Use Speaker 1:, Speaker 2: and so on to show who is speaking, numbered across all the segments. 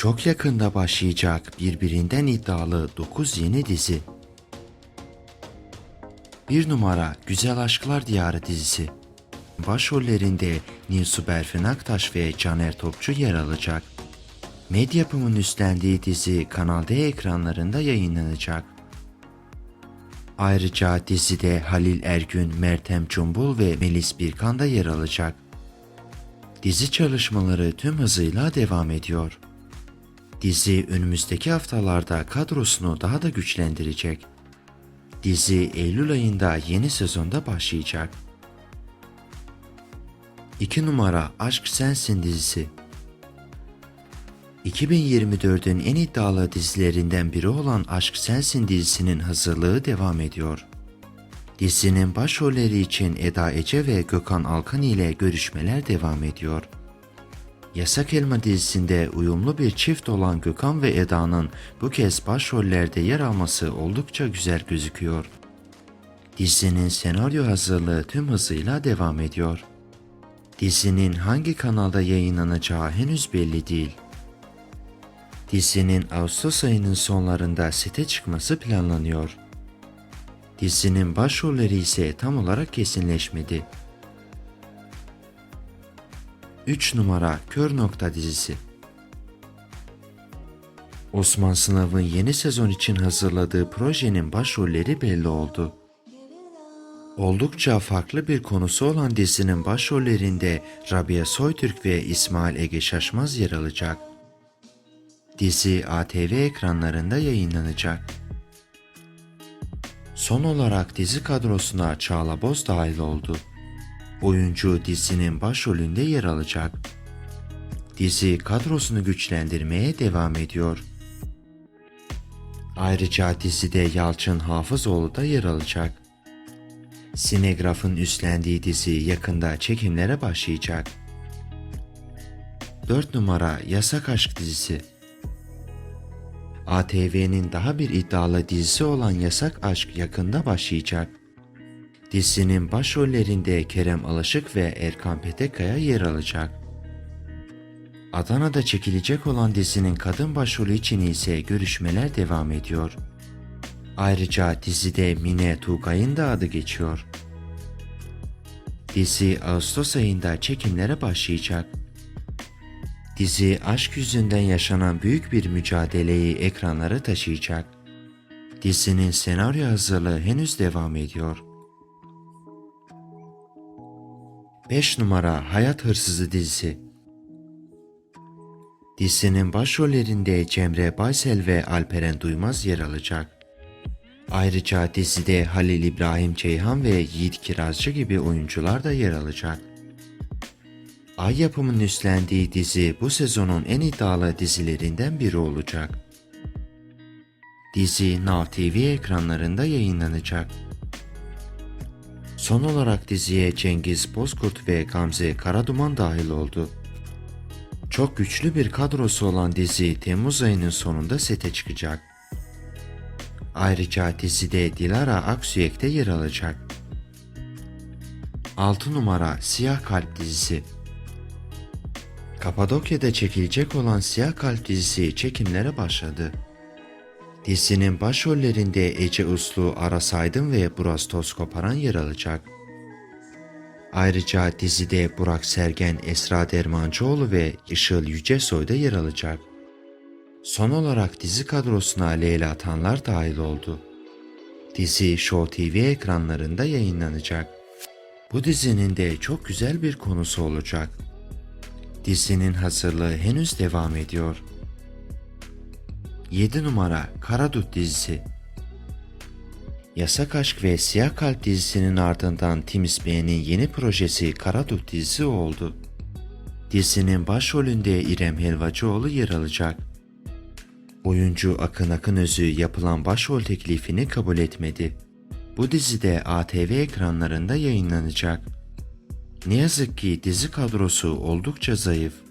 Speaker 1: Çok yakında başlayacak birbirinden iddialı 9 yeni dizi. 1 numara Güzel Aşklar Diyarı dizisi. Başrollerinde Nilsu Berfin Aktaş ve Caner Topçu yer alacak. Medyapım'ın üstlendiği dizi Kanal D ekranlarında yayınlanacak. Ayrıca dizide Halil Ergün, Mertem Cumbul ve Melis Birkan da yer alacak. Dizi çalışmaları tüm hızıyla devam ediyor. Dizi önümüzdeki haftalarda kadrosunu daha da güçlendirecek. Dizi Eylül ayında yeni sezonda başlayacak. 2 numara Aşk Sensin dizisi. 2024'ün en iddialı dizilerinden biri olan Aşk Sensin dizisinin hazırlığı devam ediyor. Dizinin başrolleri için Eda Ece ve Gökhan Alkan ile görüşmeler devam ediyor. Yasak Elma dizisinde uyumlu bir çift olan Gökhan ve Eda'nın bu kez başrollerde yer alması oldukça güzel gözüküyor. Dizinin senaryo hazırlığı tüm hızıyla devam ediyor. Dizinin hangi kanalda yayınlanacağı henüz belli değil. Dizinin Ağustos ayının sonlarında sete çıkması planlanıyor. Dizinin başrolleri ise tam olarak kesinleşmedi. 3 numara Kör Nokta dizisi. Osman Sınav'ın yeni sezon için hazırladığı projenin başrolleri belli oldu. Oldukça farklı bir konusu olan dizinin başrollerinde Rabia Soytürk ve İsmail Ege Şaşmaz yer alacak. Dizi ATV ekranlarında yayınlanacak. Son olarak dizi kadrosuna Çağla Boz dahil oldu. Oyuncu dizinin başrolünde yer alacak. Dizi kadrosunu güçlendirmeye devam ediyor. Ayrıca dizide Yalçın Hafızoğlu da yer alacak. Sinegraf'ın üstlendiği dizi yakında çekimlere başlayacak. 4 numara Yasak Aşk dizisi. ATV'nin daha bir iddialı dizisi olan Yasak Aşk yakında başlayacak. Dizinin başrollerinde Kerem Alışık ve Erkan Petekkaya yer alacak. Adana'da çekilecek olan dizinin kadın başrolü için ise görüşmeler devam ediyor. Ayrıca dizide Mine Tugay'ın da adı geçiyor. Dizi Ağustos ayında çekimlere başlayacak. Dizi aşk yüzünden yaşanan büyük bir mücadeleyi ekranlara taşıyacak. Dizinin senaryo hazırlığı henüz devam ediyor. 5 numara Hayat Hırsızı dizisi. Dizinin başrollerinde Cemre Baysel ve Alperen Duymaz yer alacak. Ayrıca dizide Halil İbrahim Ceyhan ve Yiğit Kirazcı gibi oyuncular da yer alacak. Ay yapımının üstlendiği dizi bu sezonun en iddialı dizilerinden biri olacak. Dizi Now TV ekranlarında yayınlanacak. Son olarak diziye Cengiz Bozkurt ve Gamze Karaduman dahil oldu. Çok güçlü bir kadrosu olan dizi Temmuz ayının sonunda sete çıkacak. Ayrıca dizide Dilara Aksüyek de yer alacak. 6 numara Siyah Kalp dizisi Kapadokya'da çekilecek olan Siyah Kalp dizisi çekimlere başladı. Dizinin başrollerinde Ece Uslu, Aras Aydın ve Burak Tozkoparan yer alacak. Ayrıca dizide Burak Sergen, Esra Dermancıoğlu ve Işıl Yücesoy da yer alacak. Son olarak dizi kadrosuna Leyla Tanlar dahil oldu. Dizi Show TV ekranlarında yayınlanacak. Bu dizinin de çok güzel bir konusu olacak. Dizinin hazırlığı henüz devam ediyor. 7 numara Karadut dizisi Yasak Aşk ve Siyah Kalp dizisinin ardından Timiz Bey'in yeni projesi Karadut dizisi oldu. Dizinin başrolünde İrem Helvacıoğlu yer alacak. Oyuncu Akın Akınözü yapılan başrol teklifini kabul etmedi. Bu dizide ATV ekranlarında yayınlanacak. Ne yazık ki dizi kadrosu oldukça zayıf.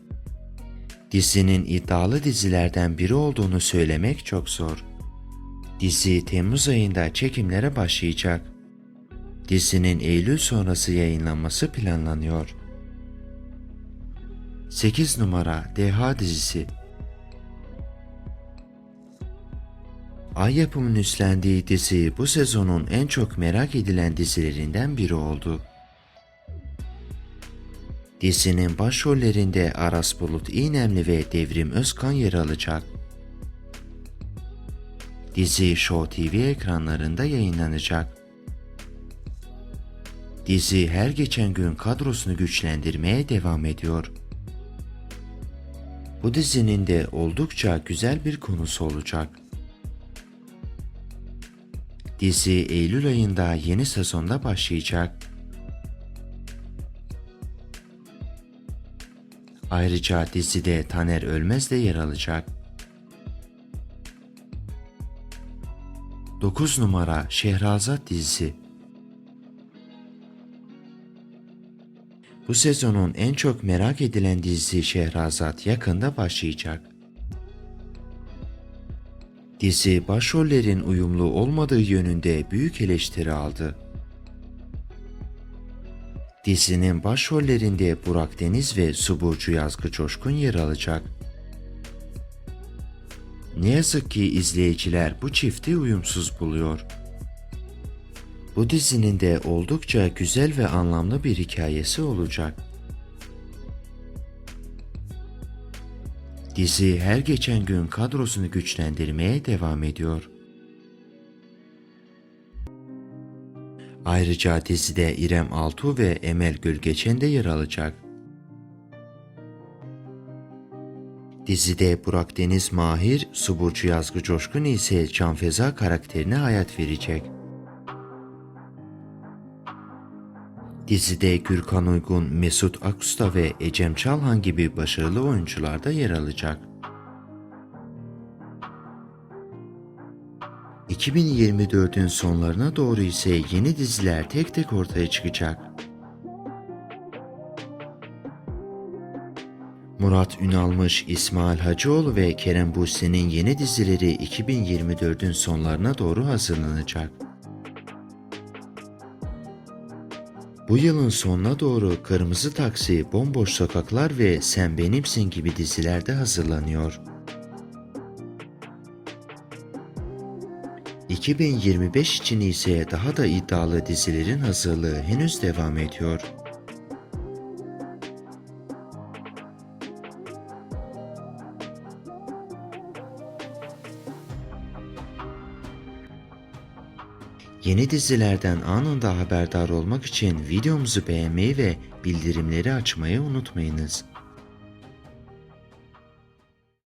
Speaker 1: Dizinin iddialı dizilerden biri olduğunu söylemek çok zor. Dizi Temmuz ayında çekimlere başlayacak. Dizinin Eylül sonrası yayınlanması planlanıyor. 8 numara Deha dizisi Ay yapımın üstlendiği dizi bu sezonun en çok merak edilen dizilerinden biri oldu. Dizinin başrollerinde Aras Bulut İynemli ve Devrim Özkan yer alacak. Dizi Show TV ekranlarında yayınlanacak. Dizi her geçen gün kadrosunu güçlendirmeye devam ediyor. Bu dizinin de oldukça güzel bir konusu olacak. Dizi Eylül ayında yeni sezonda başlayacak. Ayrıca dizide Taner Ölmez de yer alacak. 9 numara Şehrazat dizisi Bu sezonun en çok merak edilen dizisi Şehrazat yakında başlayacak. Dizi başrollerin uyumlu olmadığı yönünde büyük eleştiri aldı. Dizinin başrollerinde Burak Deniz ve Suburcu Yazgı Coşkun yer alacak. Ne yazık ki izleyiciler bu çifti uyumsuz buluyor. Bu dizinin de oldukça güzel ve anlamlı bir hikayesi olacak. Dizi her geçen gün kadrosunu güçlendirmeye devam ediyor. Ayrıca dizide İrem Altuğ ve Emel Gülgeçen de yer alacak. Dizide Burak Deniz Mahir, Suburcu Yazgı Coşkun ise Can Feza karakterine hayat verecek. Dizide Gürkan Uygun, Mesut Akusta ve Ecem Çalhan gibi başarılı oyuncular da yer alacak. 2024'ün sonlarına doğru ise yeni diziler tek tek ortaya çıkacak. Murat Ünalmış, İsmail Hacıoğlu ve Kerem Bürsin'in yeni dizileri 2024'ün sonlarına doğru hazırlanacak. Bu yılın sonuna doğru Kırmızı Taksi, Bomboş Sokaklar ve Sen Benimsin gibi dizilerde hazırlanıyor. 2025 için ise daha da iddialı dizilerin hazırlığı henüz devam ediyor. Yeni dizilerden anında haberdar olmak için videomuzu beğenmeyi ve bildirimleri açmayı unutmayınız.